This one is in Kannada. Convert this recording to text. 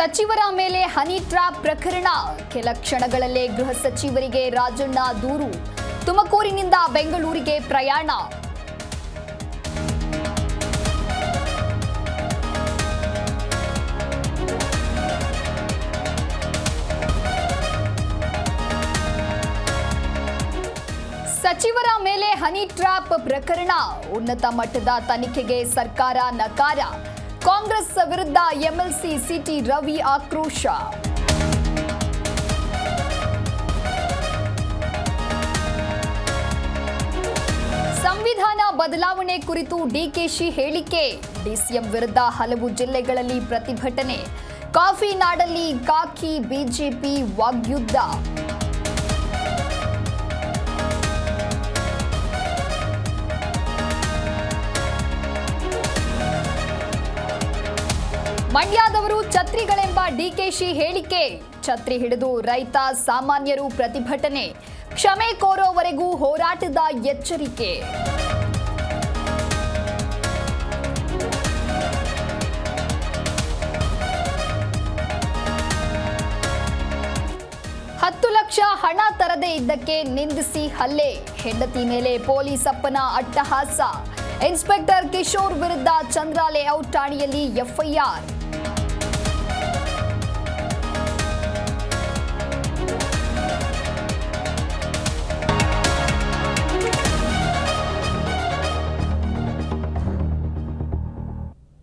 ಸಚಿವರ ಮೇಲೆ ಹನಿ ಟ್ರ್ಯಾಪ್ ಪ್ರಕರಣ. ಕೆಲ ಕ್ಷಣಗಳಲ್ಲೇ ಗೃಹ ಸಚಿವರಿಗೆ ರಾಜಣ್ಣ ದೂರು. ತುಮಕೂರಿನಿಂದ ಬೆಂಗಳೂರಿಗೆ ಪ್ರಯಾಣ. ಸಚಿವರ ಮೇಲೆ ಹನಿ ಟ್ರ್ಯಾಪ್ ಪ್ರಕರಣ. ಉನ್ನತ ಮಟ್ಟದ ತನಿಖೆಗೆ ಸರ್ಕಾರ ನಕಾರ. ಕಾಂಗ್ರೆಸ್ ವಿರುದ್ಧ ಎಂಎಲ್ಸಿ ಸಿಟಿ ರವಿ ಆಕ್ರೋಶ. ಸಂವಿಧಾನ ಬದಲಾವಣೆ ಕುರಿತು ಡಿಕೆಶಿ ಹೇಳಿಕೆ. ಡಿಸಿಎಂ ವಿರುದ್ಧ ಹಲವು ಜಿಲ್ಲೆಗಳಲ್ಲಿ ಪ್ರತಿಭಟನೆ. ಕಾಫಿ ನಾಡಲ್ಲಿ ಕಾಕಿ ಬಿಜೆಪಿ ವಾಗ್ಯುದ್ಧ. ಮಂಡ್ಯದವರು ಛತ್ರಿಗಳೆಂಬ ಡಿಕೆಶಿ ಹೇಳಿಕೆ. ಛತ್ರಿ ಹಿಡಿದು ರೈತ ಸಾಮಾನ್ಯರು ಪ್ರತಿಭಟನೆ. ಕ್ಷಮೆ ಕೋರೋವರೆಗೂ ಹೋರಾಟದ ಎಚ್ಚರಿಕೆ. ಹತ್ತು ಲಕ್ಷ ಹಣ ತರದೇ ಇದ್ದಕ್ಕೆ ನಿಂದಿಸಿ ಹಲ್ಲೆ. ಹೆಂಡತಿ ಮೇಲೆ ಪೊಲೀಸ್ ಅಪ್ಪನ ಅಟ್ಟಹಾಸ. ಇನ್ಸ್ಪೆಕ್ಟರ್ ಕಿಶೋರ್ ವಿರುದ್ಧ ಚಂದ್ರ ಲೇಔಟ್ ಠಾಣೆಯಲ್ಲಿ ಎಫ್ಐಆರ್.